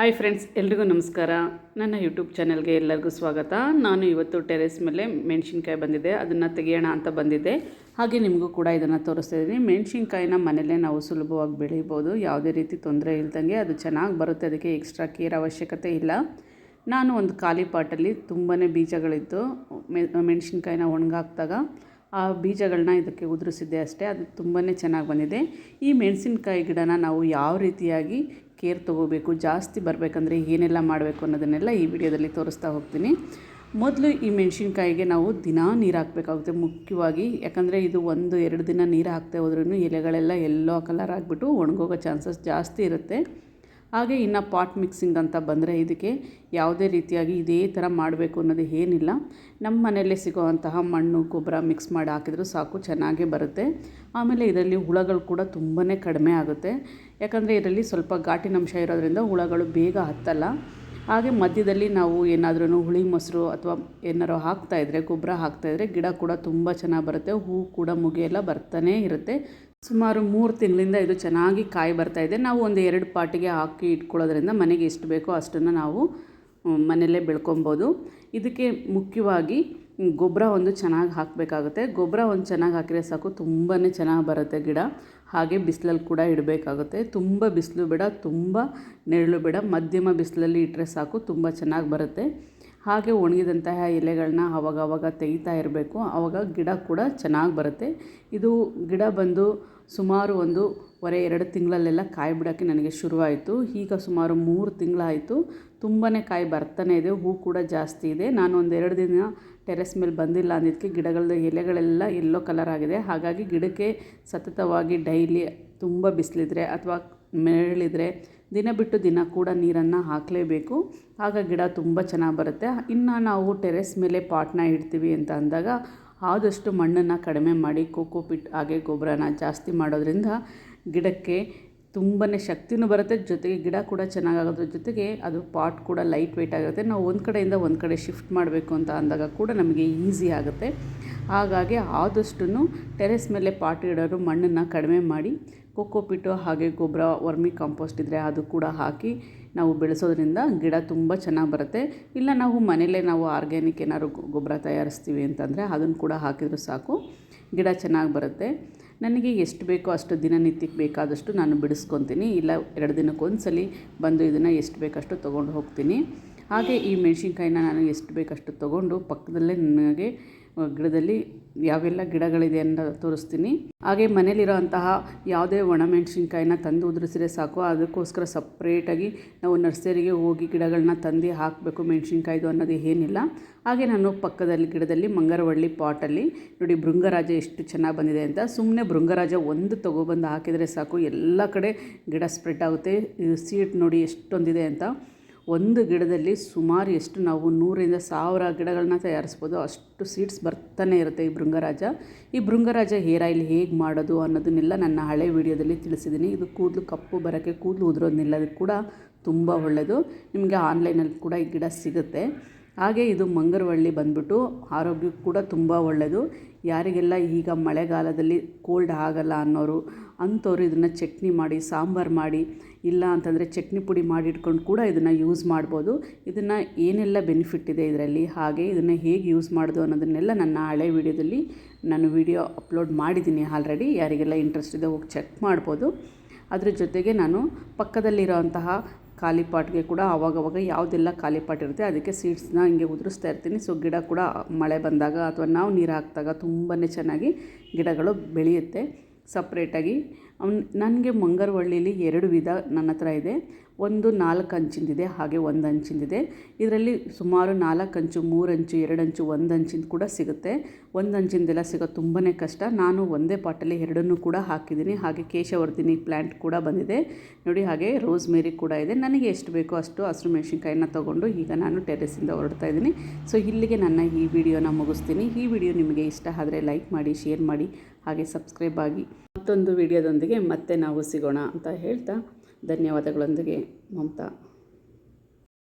Hi friends ಎಲ್ರಿಗೂ ನಮಸ್ಕಾರ. ನನ್ನ ಯೂಟ್ಯೂಬ್ ಚಾನಲ್ಗೆ ಎಲ್ಲರಿಗೂ ಸ್ವಾಗತ. ನಾನು ಇವತ್ತು ಟೆರೆಸ್ ಮೇಲೆ ಮೆಣಸಿನ್ಕಾಯಿ ಬಂದಿದೆ. ಅದನ್ನು ತೆಗೆಯೋಣ ಅಂತ ಬಂದಿದ್ದೆ. ಹಾಗೆ ನಿಮಗೂ ಕೂಡ ಇದನ್ನು ತೋರಿಸ್ತಾ ಇದ್ದೀನಿ ಮೆಣಸಿನ್ಕಾಯಿನ ಮನೆಯಲ್ಲೇ ನಾವು ಸುಲಭವಾಗಿ ಬೆಳೀಬೋದು. ಯಾವುದೇ ರೀತಿ ತೊಂದರೆ ಇಲ್ದಂಗೆ ಅದು ಚೆನ್ನಾಗಿ ಬರುತ್ತೆ. ಅದಕ್ಕೆ ಎಕ್ಸ್ಟ್ರಾ ಕೇರ್ ಅವಶ್ಯಕತೆ ಇಲ್ಲ. ನಾನು ಒಂದು ಖಾಲಿ ಪಾಟಲ್ಲಿ ತುಂಬಾ ಬೀಜಗಳಿತ್ತು ಮೆಣಸಿನ್ಕಾಯಿನ ಒಣಗಾಕ್ದಾಗ ಆ ಬೀಜಗಳನ್ನ ಇದಕ್ಕೆ ಉದುರಿಸಿದ್ದೆ ಅಷ್ಟೇ. ಅದು ತುಂಬಾ ಚೆನ್ನಾಗಿ ಬಂದಿದೆ. ಈ ಮೆಣಸಿನ್ಕಾಯಿ ಗಿಡನ ನಾವು ಯಾವ ರೀತಿಯಾಗಿ ಕೇರ್ ತೊಗೋಬೇಕು, ಜಾಸ್ತಿ ಬರಬೇಕಂದ್ರೆ ಏನೆಲ್ಲ ಮಾಡಬೇಕು ಅನ್ನೋದನ್ನೆಲ್ಲ ಈ ವಿಡಿಯೋದಲ್ಲಿ ತೋರಿಸ್ತಾ ಹೋಗ್ತೀನಿ. ಮೊದಲು ಈ ಮೆಣಸಿನ್ಕಾಯಿಗೆ ನಾವು ದಿನಾ ನೀರು ಹಾಕಬೇಕಾಗುತ್ತೆ, ಮುಖ್ಯವಾಗಿ. ಯಾಕಂದರೆ ಇದು ಒಂದು, ಎರಡು ದಿನ ನೀರು ಹಾಕ್ತಾ ಹೋದ್ರೂ ಎಲೆಗಳೆಲ್ಲ ಎಲ್ಲೋ ಕಲರ್ ಆಗಿಬಿಟ್ಟು ಒಣಗೋಗೋ ಚಾನ್ಸಸ್ ಜಾಸ್ತಿ ಇರುತ್ತೆ. ಹಾಗೆ ಇನ್ನು ಪಾಟ್ ಮಿಕ್ಸಿಂಗ್ ಅಂತ ಬಂದರೆ ಇದಕ್ಕೆ ಯಾವುದೇ ರೀತಿಯಾಗಿ ಇದೇ ಥರ ಮಾಡಬೇಕು ಅನ್ನೋದು ಏನಿಲ್ಲ. ನಮ್ಮ ಮನೆಯಲ್ಲೇ ಸಿಗೋವಂತಹ ಮಣ್ಣು, ಗೊಬ್ಬರ ಮಿಕ್ಸ್ ಮಾಡಿ ಹಾಕಿದರೂ ಸಾಕು, ಚೆನ್ನಾಗೇ ಬರುತ್ತೆ. ಆಮೇಲೆ ಇದರಲ್ಲಿ ಹುಳಗಳು ಕೂಡ ತುಂಬಾ ಕಡಿಮೆ ಆಗುತ್ತೆ. ಯಾಕಂದರೆ ಇದರಲ್ಲಿ ಸ್ವಲ್ಪ ಘಾಟಿನಂಶ ಇರೋದ್ರಿಂದ ಹುಳಗಳು ಬೇಗ ಹತ್ತಲ್ಲ. ಹಾಗೆ ಮಧ್ಯದಲ್ಲಿ ನಾವು ಏನಾದ್ರೂ ಹುಳಿ, ಮೊಸರು ಅಥವಾ ಏನಾರು ಹಾಕ್ತಾಯಿದ್ರೆ ಗೊಬ್ಬರ ಹಾಕ್ತಾಯಿದ್ರೆ ಗಿಡ ಕೂಡ ತುಂಬ ಚೆನ್ನಾಗಿ ಬರುತ್ತೆ, ಹೂ ಕೂಡ ಮುಗಿಯೆಲ್ಲ ಬರ್ತಾನೇ ಇರುತ್ತೆ. ಸುಮಾರು ಮೂರು ತಿಂಗಳಿಂದ ಇದು ಚೆನ್ನಾಗಿ ಕಾಯಿ ಬರ್ತಾ ಇದೆ. ನಾವು ಒಂದು ಎರಡು ಪಾಟಿಗೆ ಹಾಕಿ ಇಟ್ಕೊಳ್ಳೋದ್ರಿಂದ ಮನೆಗೆ ಎಷ್ಟು ಬೇಕೋ ಅಷ್ಟನ್ನು ನಾವು ಮನೆಯಲ್ಲೇ ಬೆಳ್ಕೊಬೋದು. ಇದಕ್ಕೆ ಮುಖ್ಯವಾಗಿ ಗೊಬ್ಬರ ಒಂದು ಚೆನ್ನಾಗಿ ಹಾಕಬೇಕಾಗುತ್ತೆ. ಗೊಬ್ಬರ ಒಂದು ಚೆನ್ನಾಗಿ ಹಾಕಿದರೆ ಸಾಕು ತುಂಬಾ ಚೆನ್ನಾಗಿ ಬರುತ್ತೆ ಗಿಡ. ಹಾಗೆ ಬಿಸಿಲಲ್ಲಿ ಕೂಡ ಇಡಬೇಕಾಗುತ್ತೆ. ತುಂಬ ಬಿಸಿಲು ಬೇಡ, ತುಂಬ ನೆರಳು ಬೇಡ. ಮಧ್ಯಮ ಬಿಸಿಲಲ್ಲಿ ಇಟ್ಟರೆ ಸಾಕು, ತುಂಬ ಚೆನ್ನಾಗಿ ಬರುತ್ತೆ. ಹಾಗೆ ಒಣಗಿದಂತಹ ಎಲೆಗಳನ್ನ ಅವಾಗವಾಗ ತೆಗಿತಾ ಇರಬೇಕು. ಆವಾಗ ಗಿಡ ಕೂಡ ಚೆನ್ನಾಗಿ ಬರುತ್ತೆ. ಇದು ಗಿಡ ಬಂದು ಸುಮಾರು ಒಂದು ವರೆ ಎರಡು ತಿಂಗಳಲ್ಲೆಲ್ಲ ಕಾಯಿ ಬಿಡೋಕ್ಕೆ ನನಗೆ ಶುರುವಾಯಿತು. ಈಗ ಸುಮಾರು ಮೂರು ತಿಂಗಳಾಯಿತು. ತುಂಬಾ ಕಾಯಿ ಬರ್ತಾನೆ ಇದೆ. ಹೂ ಕೂಡ ಜಾಸ್ತಿ ಇದೆ. ನಾನು ಒಂದು ಎರಡು ದಿನ ಟೆರೆಸ್ ಮೇಲೆ ಬಂದಿಲ್ಲ ಅಂದಿದ್ದಕ್ಕೆ ಗಿಡಗಳ ಎಲೆಗಳೆಲ್ಲ ಎಲ್ಲೋ ಕಲರ್ ಆಗಿದೆ. ಹಾಗಾಗಿ ಗಿಡಕ್ಕೆ ಸತತವಾಗಿ ಡೈಲಿ ತುಂಬ ಬಿಸಿಲಿದ್ರೆ ಅಥವಾ ಮೆರಳಿದ್ರೆ ದಿನ ಬಿಟ್ಟು ದಿನ ಕೂಡ ನೀರನ್ನು ಹಾಕಲೇಬೇಕು. ಆಗ ಗಿಡ ತುಂಬ ಚೆನ್ನಾಗಿ ಬರುತ್ತೆ. ಇನ್ನು ನಾವು ಟೆರೆಸ್ ಮೇಲೆ ಪಾಟ್ನ ಇಡ್ತೀವಿ ಅಂತ ಅಂದಾಗ ಆದಷ್ಟು ಮಣ್ಣನ್ನು ಕಡಿಮೆ ಮಾಡಿ ಕೋಕೋಪಿಟ್ ಹಾಗೆ ಗೊಬ್ಬರನ ಜಾಸ್ತಿ ಮಾಡೋದ್ರಿಂದ ಗಿಡಕ್ಕೆ ತುಂಬಾ ಶಕ್ತಿನೂ ಬರುತ್ತೆ, ಜೊತೆಗೆ ಗಿಡ ಕೂಡ ಚೆನ್ನಾಗಾಗೋದ್ರ ಜೊತೆಗೆ ಅದು ಪಾಟ್ ಕೂಡ ಲೈಟ್ ವೆಯ್ಟ್ ಆಗಿರುತ್ತೆ. ನಾವು ಒಂದು ಕಡೆಯಿಂದ ಒಂದು ಕಡೆ ಶಿಫ್ಟ್ ಮಾಡಬೇಕು ಅಂತ ಅಂದಾಗ ಕೂಡ ನಮಗೆ ಈಸಿ ಆಗುತ್ತೆ. ಹಾಗಾಗಿ ಆದಷ್ಟು ಟೆರೆಸ್ ಮೇಲೆ ಪಾಟ್ ಇಡೋರು ಮಣ್ಣನ್ನು ಕಡಿಮೆ ಮಾಡಿ ಕೊಕ್ಕೋಪಿಟ್ಟು ಹಾಗೆ ಗೊಬ್ಬರ, ವರ್ಮಿ ಕಾಂಪೋಸ್ಟ್ ಇದ್ದರೆ ಅದು ಕೂಡ ಹಾಕಿ ನಾವು ಬೆಳೆಸೋದ್ರಿಂದ ಗಿಡ ತುಂಬ ಚೆನ್ನಾಗಿ ಬರುತ್ತೆ. ಇಲ್ಲ ನಾವು ಮನೆಯಲ್ಲೇ ನಾವು ಆರ್ಗ್ಯಾನಿಕ್ ಏನಾದ್ರು ಗೊಬ್ಬರ ತಯಾರಿಸ್ತೀವಿ ಅಂತಂದರೆ ಅದನ್ನು ಕೂಡ ಹಾಕಿದರೂ ಸಾಕು. ಗಿಡ ಚೆನ್ನಾಗಿ ಬರುತ್ತೆ. ನನಗೆ ಎಷ್ಟು ಬೇಕೋ ಅಷ್ಟು ದಿನನಿತ್ಯಕ್ಕೆ ಬೇಕಾದಷ್ಟು ನಾನು ಬಿಡಿಸ್ಕೊತೀನಿ. ಇಲ್ಲ, ಎರಡು ದಿನಕ್ಕೊಂದ್ಸಲಿ ಬಂದು ಇದನ್ನು ಎಷ್ಟು ಬೇಕಷ್ಟು ತೊಗೊಂಡು ಹೋಗ್ತೀನಿ. ಹಾಗೆ ಈ ಮೆಣಸಿನ್ಕಾಯಿನ ನಾನು ಎಷ್ಟು ಬೇಕಷ್ಟು ತೊಗೊಂಡು ಪಕ್ಕದಲ್ಲೇ ನನಗೆ ಗಿಡದಲ್ಲಿ ಯಾವೆಲ್ಲ ಗಿಡಗಳಿದೆ ಅಂತ ತೋರಿಸ್ತೀನಿ. ಹಾಗೆ ಮನೇಲಿರೋಂತಹ ಯಾವುದೇ ಒಣಮೆಣಸಿನ್ಕಾಯಿನ ತಂದು ಉದುರಿಸಿದ್ರೆ ಸಾಕು. ಅದಕ್ಕೋಸ್ಕರ ಸಪ್ರೇಟಾಗಿ ನಾವು ನರ್ಸರಿಗೆ ಹೋಗಿ ಗಿಡಗಳನ್ನ ತಂದು ಹಾಕಬೇಕು ಮೆಣಸಿನ್ಕಾಯ್ದು ಅನ್ನೋದು ಏನಿಲ್ಲ. ಹಾಗೆ ನಾನು ಪಕ್ಕದಲ್ಲಿ ಗಿಡದಲ್ಲಿ ಮಂಗರವಳ್ಳಿ ಪಾಟಲ್ಲಿ ನೋಡಿ ಭೃಂಗರಾಜ ಎಷ್ಟು ಚೆನ್ನಾಗಿ ಬಂದಿದೆ ಅಂತ. ಸುಮ್ಮನೆ ಭೃಂಗರಾಜ ಒಂದು ತೊಗೊಬಂದು ಹಾಕಿದರೆ ಸಾಕು. ಎಲ್ಲ ಕಡೆ ಗಿಡ ಸ್ಪ್ರೆಡ್ ಆಗುತ್ತೆ. ಸೀಟ್ ನೋಡಿ ಎಷ್ಟೊಂದಿದೆ ಅಂತ. ಒಂದು ಗಿಡದಲ್ಲಿ ಸುಮಾರು ಎಷ್ಟು ನಾವು ನೂರಿಂದ ಸಾವಿರ ಗಿಡಗಳನ್ನ ತಯಾರಿಸ್ಬೋದು, ಅಷ್ಟು ಸೀಡ್ಸ್ ಬರ್ತಾನೆ ಇರುತ್ತೆ ಈ ಭೃಂಗರಾಜ. ಈ ಭೃಂಗರಾಜ ಹೇರ್ ಆಯಿಲ್ ಹೇಗೆ ಮಾಡೋದು ಅನ್ನೋದನ್ನೆಲ್ಲ ನನ್ನ ಹಳೆ ವಿಡಿಯೋದಲ್ಲಿ ತಿಳಿಸಿದ್ದೀನಿ. ಇದು ಕೂದಲು ಕಪ್ಪು ಬರೋಕ್ಕೆ ಕೂದಲು ಉದುರೋದನ್ನೆಲ್ಲದಕ್ಕೆ ಕೂಡ ತುಂಬ ಒಳ್ಳೆಯದು ನಿಮಗೆ ಆನ್ಲೈನಲ್ಲಿ ಕೂಡ ಈ ಗಿಡ ಸಿಗುತ್ತೆ. ಹಾಗೆ ಇದು ಮಂಗರವಳ್ಳಿ ಬಂದ್ಬಿಟ್ಟು ಆರೋಗ್ಯಕ್ಕೆ ಕೂಡ ತುಂಬ ಒಳ್ಳೆಯದು ಯಾರಿಗೆಲ್ಲ ಈಗ ಮಳೆಗಾಲದಲ್ಲಿ ಕೋಲ್ಡ್ ಆಗಲ್ಲ ಅನ್ನೋರು, ಅಂಥವ್ರು ಇದನ್ನು ಚಟ್ನಿ ಮಾಡಿ, ಸಾಂಬಾರು ಮಾಡಿ, ಇಲ್ಲ ಅಂತಂದರೆ ಚಟ್ನಿ ಪುಡಿ ಮಾಡಿ ಇಟ್ಕೊಂಡು ಕೂಡ ಇದನ್ನು ಯೂಸ್ ಮಾಡ್ಬೋದು. ಇದನ್ನು ಏನೆಲ್ಲ ಬೆನಿಫಿಟ್ ಇದೆ ಇದರಲ್ಲಿ, ಹಾಗೆ ಇದನ್ನು ಹೇಗೆ ಯೂಸ್ ಮಾಡೋದು ಅನ್ನೋದನ್ನೆಲ್ಲ ನನ್ನ ಹಳೆ ವಿಡಿಯೋದಲ್ಲಿ ನಾನು ವಿಡಿಯೋ ಅಪ್ಲೋಡ್ ಮಾಡಿದ್ದೀನಿ ಆಲ್ರೆಡಿ ಯಾರಿಗೆಲ್ಲ ಇಂಟ್ರೆಸ್ಟ್ ಇದೆ ಹೋಗಿ ಚೆಕ್ ಮಾಡ್ಬೋದು. ಅದರ ಜೊತೆಗೆ ನಾನು ಪಕ್ಕದಲ್ಲಿರೋಂತಹ ಖಾಲಿ ಪಾಟ್ಗೆ ಕೂಡ ಆವಾಗವಾಗ ಯಾವುದೆಲ್ಲ ಖಾಲಿ ಪಾಟ್ ಇರುತ್ತೆ, ಅದಕ್ಕೆ ಸೀಡ್ಸ್ನ ಹಿಂಗೆ ಉದುರಿಸ್ತಾ ಇರ್ತೀನಿ. ಸೊ ಗಿಡ ಕೂಡ ಮಳೆ ಬಂದಾಗ ಅಥವಾ ನಾವು ನೀರು ಹಾಕಿದಾಗ ತುಂಬಾ ಚೆನ್ನಾಗಿ ಗಿಡಗಳು ಬೆಳೆಯುತ್ತೆ. ಸಪ್ರೇಟಾಗಿ. ಅವ್ನು, ನನಗೆ ಮಂಗರವಳ್ಳಿಲಿ ಎರಡು ವಿಧ ನನ್ನ ಹತ್ರ ಇದೆ. ಒಂದು ನಾಲ್ಕು ಅಂಚಿಂದಿದೆ, ಹಾಗೆ ಒಂದು ಅಂಚಿಂದಿದೆ. ಇದರಲ್ಲಿ ಸುಮಾರು ನಾಲ್ಕು ಅಂಚು, ಮೂರು ಅಂಚು, ಎರಡು ಅಂಚು, ಒಂದು ಅಂಚಿಂದ ಕೂಡ ಸಿಗುತ್ತೆ. ಒಂದು ಅಂಚಿಂದೆಲ್ಲ ಸಿಗೋದು ತುಂಬಾ ಕಷ್ಟ. ನಾನು ಒಂದೇ ಪಾಟಲ್ಲಿ ಎರಡನ್ನೂ ಕೂಡ ಹಾಕಿದ್ದೀನಿ. ಹಾಗೆ ಕೇಶವರ್ಧಿನಿ ಪ್ಲ್ಯಾಂಟ್ ಕೂಡ ಬಂದಿದೆ. ನೋಡಿ, ಹಾಗೆ ರೋಸ್ ಮೇರಿ ಕೂಡ ಇದೆ. ನನಗೆ ಎಷ್ಟು ಬೇಕೋ ಅಷ್ಟು ಹಸಿರು ಮೆಣಸಿನ್ಕಾಯಿನ ತೊಗೊಂಡು ಈಗ ನಾನು ಟೆರೆಸಿಂದ ಹೊರಡ್ತಾ ಇದ್ದೀನಿ. ಸೊ, ಇಲ್ಲಿಗೆ ನನ್ನ ಈ ವಿಡಿಯೋನ ಮುಗಿಸ್ತೀನಿ. ಈ ವಿಡಿಯೋ ನಿಮಗೆ ಇಷ್ಟ ಆದರೆ ಲೈಕ್ ಮಾಡಿ, ಶೇರ್ ಮಾಡಿ. ಹಾಗೆ ಸಬ್ಸ್ಕ್ರೈಬ್ ಆಗಿ. ಮತ್ತೊಂದು ವಿಡಿಯೋದೊಂದಿಗೆ ಮತ್ತೆ ನಾವು ಸಿಗೋಣ ಅಂತ ಹೇಳ್ತಾ ಧನ್ಯವಾದಗಳೊಂದಿಗೆ ಮಮತಾ.